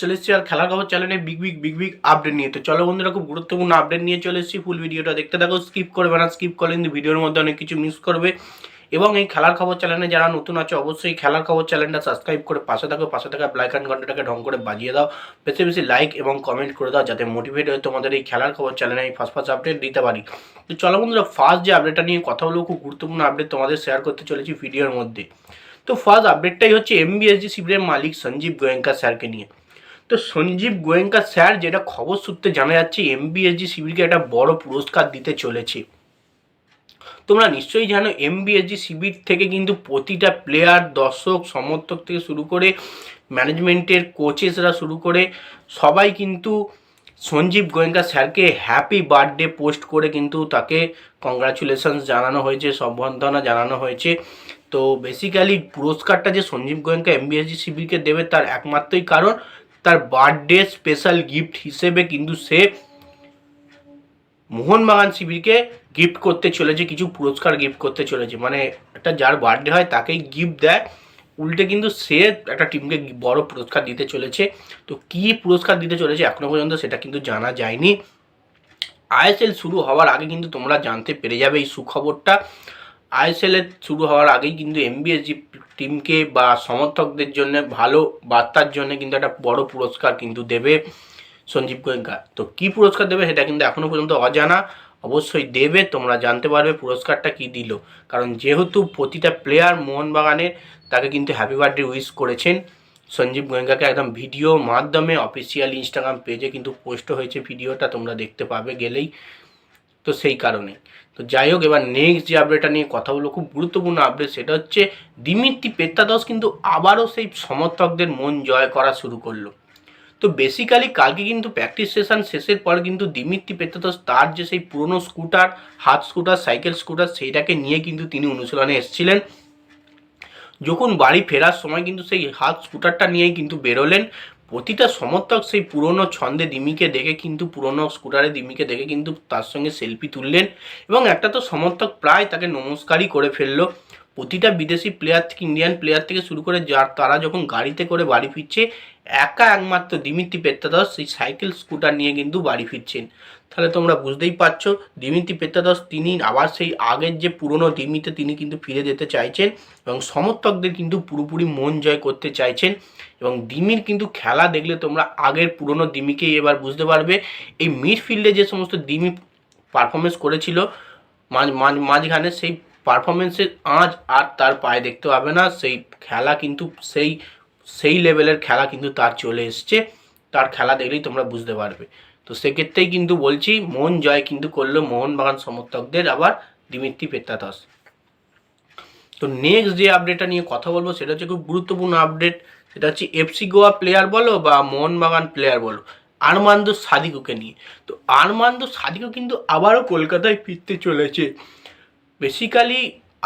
চলে এসেছি আর খেলার খবর চ্যানেলে big big big big update নিয়ে। তো চলো বন্ধুরা, খুব গুরুত্বপূর্ণ আপডেট নিয়ে চলে এসেছি। ফুল ভিডিওটা দেখতে থাকো স্কিপ করবে না স্কিপ করলে কিন্তু ভিডিওর মধ্যে অনেক কিছু মিস করবে। এবং এই খেলার খবর চ্যানেলে যারা নতুন আছে, অবশ্যই খেলার খবর চ্যানেলটা সাবস্ক্রাইব করে পাশে থাকো, পাশে থাকা ব্লাইক অ্যান্ড ঘন্টাটাকে ঢং করে বাজিয়ে দাও। বেশি বেশি লাইক এবং কমেন্ট করে দাও, যাতে মোটিভেট হয়ে তোমাদের এই খেলার খবর চ্যানেলে এই ফার্স্ট ফার্স্ট আপডেট দিতে পারি। তো চলো বন্ধুরা ফার্স্ট যে আপডেটটা নিয়ে কথা বলব, খুব গুরুত্বপূর্ণ আপডেট তোমাদের শেয়ার করতে চলেছি ভিডিওর মধ্যে। তো ফার্স্ট আপডেটটাই হচ্ছে এমবিএসজি শিবিরের মালিক সঞ্জীব গোয়েঙ্কা স্যারকে নিয়ে। তো সঞ্জীব গোয়েঙ্কা স্যার, যেটা খবর সূত্রে জানা যাচ্ছে এমবিএসজি শিবিরকে একটা বড় পুরস্কার দিতে চলেছে। তোমরা নিশ্চয়ই জানো এমবিএসজি শিবির থেকে কিন্তু প্রতিটা প্লেয়ার দর্শক, সমর্থক থেকে শুরু করে ম্যানেজমেন্টের কোচেসরা শুরু করে সবাই কিন্তু সঞ্জীব গোয়েঙ্কা স্যারকে হ্যাপি বার্থডে পোস্ট করে কিন্তু তাকে কংগ্রাচুলেশনস জানানো হয়েছে, সম্বর্ধনা জানানো হয়েছে। তো বেসিক্যালি পুরস্কারটা যে সঞ্জীব গোয়েঙ্কা এমবিএসজি শিবিরকে দেবে তার একমাত্রই কারণ তার বার্থডে স্পেশাল গিফট হিসেবে কিন্তু সে মোহনবাগান শিবিরকে গিফট করতে চলেছে, কিছু পুরস্কার গিফট করতে চলেছে। মানে একটা যার বার্থডে হয় তাকেই গিফট দেয়। উল্টে কিন্তু সে একটা টিমকে বড় পুরস্কার দিতে চলেছে। তো কি পুরস্কার দিতে চলেছে এখনও পর্যন্ত সেটা কিন্তু জানা যায়নি। আইএসএল শুরু হওয়ার আগে কিন্তু তোমরা জানতে পেরে যাবে এই সুখবরটা। আইএসএল শুরু হওয়ার আগেই কিন্তু এমবিএসজি টিমকে বা সমর্থকদের জন্য ভালো বার্তার জন্য কিন্তু একটা বড় পুরস্কার কিন্তু দেবে সঞ্জীব গোয়েঙ্কা। তো কি পুরস্কার দেবে সেটা কিন্তু এখনও পর্যন্ত অজানা। অবশ্যই দেবে, তোমরা জানতে পারবে পুরস্কারটা কি দিল। কারণ যেহেতু প্রতিটা প্লেয়ার মোহনবাগানের তাকে কিন্তু হ্যাপি বার্থডে উইশ করেছেন। সঞ্জীব গোয়েঙ্কাকে একদম ভিডিও মাধ্যমে অফিসিয়াল ইনস্টাগ্রাম পেজে কিন্তু পোস্ট হয়েছে ভিডিওটা, তোমরা দেখতে পাবে গেলেই। তো সেই কারণে। তো যাই হোক, এবার নেক্সট যে আপডেটটা নিয়ে কথা বলব, খুব গুরুত্বপূর্ণ আপডেট সেটা হচ্ছে দিমিত্রি পেত্তাদস কিন্তু আবারও সেই সমর্থকদের মন জয় করা শুরু করল। তো বেসিক্যালি কালকে কিন্তু প্র্যাকটিস সেশন শেষের পর কিন্তু দিমিত্রি পেত্তাদস তার যে সেই পুরনো স্কুটার হাত স্কুটার সাইকেল স্কুটার সেইটাকে নিয়ে কিন্তু তিনি অনুশীলনে এসেছিলেন। যখন বাড়ি ফেরার সময় কিন্তু সেই হাত স্কুটারটা নিয়েই কিন্তু বেরোলেন। প্রতিটা সমর্থক সেই পুরনো ছন্দে দিমিকে দেখে কিন্তু, পুরনো স্কুটারে দিমিকে দেখে কিন্তু তার সঙ্গে সেলফি তুললেন এবং একটা তো সমর্থক প্রায় তাকে নমস্কারই করে ফেলল। প্রতিটা বিদেশি প্লেয়ার থেকে ইন্ডিয়ান প্লেয়ার থেকে শুরু করে যার তারা যখন গাড়িতে করে বাড়ি ফিরছে, একা একমাত্র দিমিত্রি পেত্তাদস সেই সাইকেল স্কুটার নিয়ে কিন্তু বাড়ি ফিরছেন। তাহলে তোমরা বুঝতেই পারছ দিমিত্রি পেত্তাদস তিনি আবার সেই আগের যে পুরনো দিমিতে তিনি কিন্তু ফিরে যেতে চাইছেন এবং সমর্থকদের কিন্তু পুরোপুরি মন জয় করতে চাইছেন এবং দিমির কিন্তু খেলা দেখলে তোমরা আগের পুরনো দিমিকেই এবার বুঝতে পারবে। এই মিডফিল্ডে যে সমস্ত দিমি পারফরমেন্স করেছিল, মাঝ মাঝ, মাঝখানে সেই পারফরমেন্সের আঁচ আর তার পায়ে দেখতে পাবে না। সেই খেলা কিন্তু সেই সেই লেভেলের খেলা কিন্তু তার চলে এসছে। তার খেলা দেখলেই তোমরা বুঝতে পারবে। তো সেক্ষেত্রেই কিন্তু বলছি, মন জয় কিন্তু করল মোহনবাগান সমর্থকদের, আবার দিমিত্রি পেত্তাদাস। তো নেক্সট যে আপডেটটা নিয়ে কথা বলব, সেটা হচ্ছে খুব গুরুত্বপূর্ণ আপডেট সেটা হচ্ছে এফসি গোয়া প্লেয়ার বলো বা মোহনবাগান প্লেয়ার বলো, আরমান্দ সাদিকুকে নিয়ে। তো আরমান্দ সাদিকু কিন্তু আবারও কলকাতায় ফিরতে চলেছে। বেসিক্যালি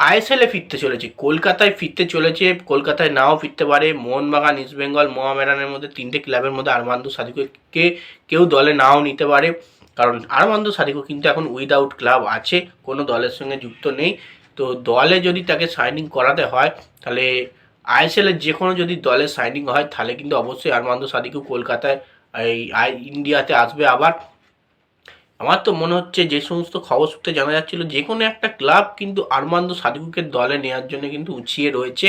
আইএসএলে ফিরতে চলেছে, কলকাতায় ফিরতে চলেছে, কলকাতায় নাও ফিরতে পারে, মোহনবাগান ইস্টবেঙ্গল মোহামেডানের মধ্যে, তিনটে ক্লাবের মধ্যে আরমান্দু সাদিকুকে কেউ দলে নাও নিতে পারে। কারণ আরমান্দু সাদিকু কিন্তু এখন উইদাউট ক্লাব আছে, কোনো দলের সঙ্গে যুক্ত নেই। তো দলে যদি তাকে সাইনিং করাতে হয়, তাহলে আইএসএলের যে কোনো যদি দলে সাইনিং হয়, তাহলে কিন্তু অবশ্যই আরমান্দু সাদিকু কলকাতায়, এই ইন্ডিয়াতে আসবে আবার। আমার তো মনে হচ্ছে যে সমস্ত খবর সূত্রে জানা যাচ্ছিল যে কোনো একটা ক্লাব কিন্তু আরমান্দ সাদিকুকে দলে নেওয়ার জন্য কিন্তু উছিয়ে রয়েছে।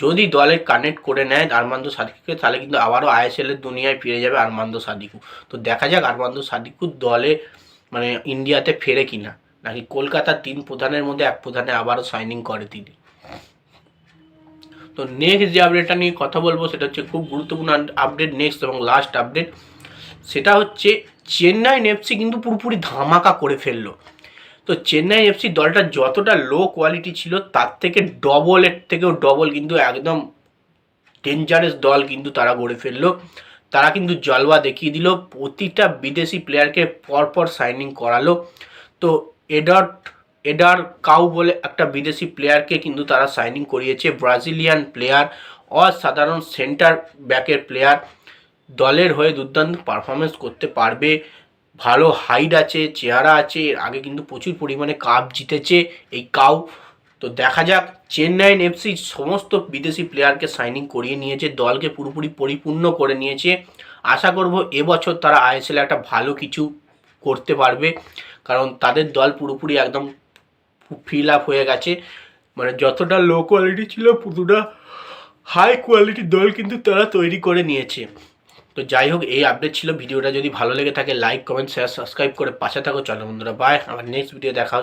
যদি দলে কানেক্ট করে নেয় আরমান্দ সাদিকুকে, তাহলে কিন্তু আবারও আইএসএল এর দুনিয়ায় ফিরে যাবে আরমান্দ সাদিকু। তো দেখা যাক আরমান্দ সাদিকু দলে মানে ইন্ডিয়াতে ফেরে কিনা। নাকি কলকাতার তিন প্রধানের মধ্যে এক প্রধানে আবারও সাইনিং করে তিনি। তো নেক্সট যে আপডেটটা নিয়ে কথা বলব, সেটা হচ্ছে খুব গুরুত্বপূর্ণ আপডেট নেক্সট এবং লাস্ট আপডেট সেটা হচ্ছে চেন্নাই এফসি কিন্তু পুরোপুরি ধামাকা করে ফেলল। তো চেন্নাই এফসি দলটা যতটা লো কোয়ালিটি ছিল, তার থেকে ডবলের থেকেও ডবল কিন্তু একদম ডেঞ্জারাস দল কিন্তু তারা গড়ে ফেলল। তারা কিন্তু জলওয়া দেখিয়ে দিল, প্রতিটা বিদেশি প্লেয়ারকে পরপর সাইনিং করালো। তো এডার এডার কাউ বলে একটা বিদেশি প্লেয়ারকে কিন্তু তারা সাইনিং করিয়েছে ব্রাজিলিয়ান প্লেয়ার অসাধারণ সেন্টার ব্যাকের প্লেয়ার দলের হয়ে দুর্দান্ত পারফরমেন্স করতে পারবে। ভালো হাইট আছে, চেহারা আছে, এর আগে কিন্তু প্রচুর পরিমাণে কাপ জিতেছে এই কাউ। তো দেখা যাক চেন্নাইন এফসি সমস্ত বিদেশি প্লেয়ারকে সাইনিং করিয়ে নিয়েছে, দলকে পুরোপুরি পরিপূর্ণ করে নিয়েছে। আশা করব এবছর তারা আইএসএল একটা ভালো কিছু করতে পারবে, কারণ তাদের দল পুরোপুরি একদম ফিল আপ হয়ে গেছে। মানে যতটা লো কোয়ালিটি ছিল, পুরোটা হাই কোয়ালিটির দল কিন্তু তারা তৈরি করে নিয়েছে। তো যাই হোক, এই আপডেট ছিল। ভিডিওটা যদি ভালো লেগে থাকে লাইক কমেন্ট শেয়ার সাবস্ক্রাইব করে পাশে থাকো। চলো বন্ধুরা বাই আমার নেক্সট ভিডিও দেখা।